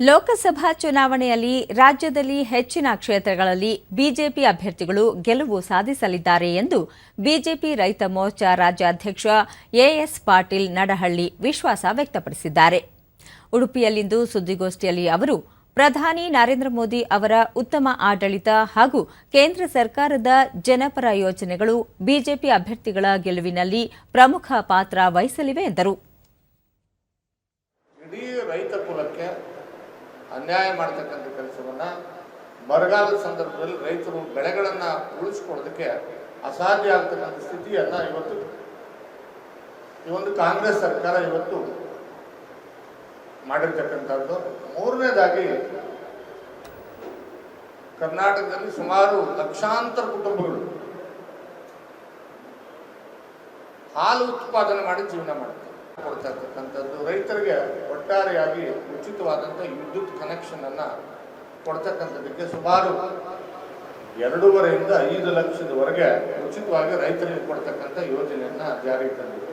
ಲೋಕಸಭಾ ಚುನಾವಣೆಯಲ್ಲಿ ರಾಜ್ಯದಲ್ಲಿ ಹೆಚ್ಚಿನ ಕ್ಷೇತ್ರಗಳಲ್ಲಿ ಬಿಜೆಪಿ ಅಭ್ಯರ್ಥಿಗಳು ಗೆಲುವು ಸಾಧಿಸಲಿದ್ದಾರೆ ಎಂದು ಬಿಜೆಪಿ ರೈತ ಮೋರ್ಚಾ ರಾಜ್ಯಾಧ್ಯಕ್ಷ ಎಎಸ್ ಪಾಟೀಲ್ ನಡಹಳ್ಳಿ ವಿಶ್ವಾಸ ವ್ಯಕ್ತಪಡಿಸಿದ್ದಾರೆ. ಉಡುಪಿಯಲ್ಲಿಂದು ಸುದ್ದಿಗೋಷ್ಠಿಯಲ್ಲಿ ಅವರು, ಪ್ರಧಾನಿ ನರೇಂದ್ರ ಮೋದಿ ಅವರ ಉತ್ತಮ ಆಡಳಿತ ಹಾಗೂ ಕೇಂದ್ರ ಸರ್ಕಾರದ ಜನಪರ ಯೋಜನೆಗಳು ಬಿಜೆಪಿ ಅಭ್ಯರ್ಥಿಗಳ ಗೆಲುವಿನಲ್ಲಿ ಪ್ರಮುಖ ಪಾತ್ರ ವಹಿಸಲಿವೆ ಎಂದರು. ಅನ್ಯಾಯ ಮಾಡ್ತಕ್ಕಂಥ ಕೆಲಸವನ್ನು ಬರಗಾಲದ ಸಂದರ್ಭದಲ್ಲಿ ರೈತರು ಬೆಳೆಗಳನ್ನು ಉಳಿಸ್ಕೊಳ್ಳೋದಕ್ಕೆ ಅಸಾಧ್ಯ ಆಗ್ತಕ್ಕಂಥ ಸ್ಥಿತಿಯನ್ನು ಇವತ್ತು ಈ ಒಂದು ಕಾಂಗ್ರೆಸ್ ಸರ್ಕಾರ ಇವತ್ತು ಮಾಡಿರ್ತಕ್ಕಂಥದ್ದು. ಮೂರನೇದಾಗಿ, ಕರ್ನಾಟಕದಲ್ಲಿ ಸುಮಾರು ಲಕ್ಷಾಂತರ ಕುಟುಂಬಗಳು ಹಾಲು ಉತ್ಪಾದನೆ ಮಾಡಿ ಜೀವನ ಮಾಡ್ತಾರೆ ಕೊಡ್ತಾ ಇರ್ತಕ್ಕಂಥದ್ದು ರೈತರಿಗೆ ಒಟ್ಟಾರೆಯಾಗಿ ಉಚಿತವಾದಂಥ ವಿದ್ಯುತ್ ಕನೆಕ್ಷನ್ ಅನ್ನ ಕೊಡ್ತಕ್ಕಂಥದ್ದಕ್ಕೆ ಸುಮಾರು ಎರಡೂವರೆಯಿಂದ ಐದು ಲಕ್ಷದವರೆಗೆ ಉಚಿತವಾಗಿ ರೈತರಿಗೆ ಕೊಡ್ತಕ್ಕಂಥ ಯೋಜನೆಯನ್ನ ಜಾರಿಗೆ ತಂದಿದೆ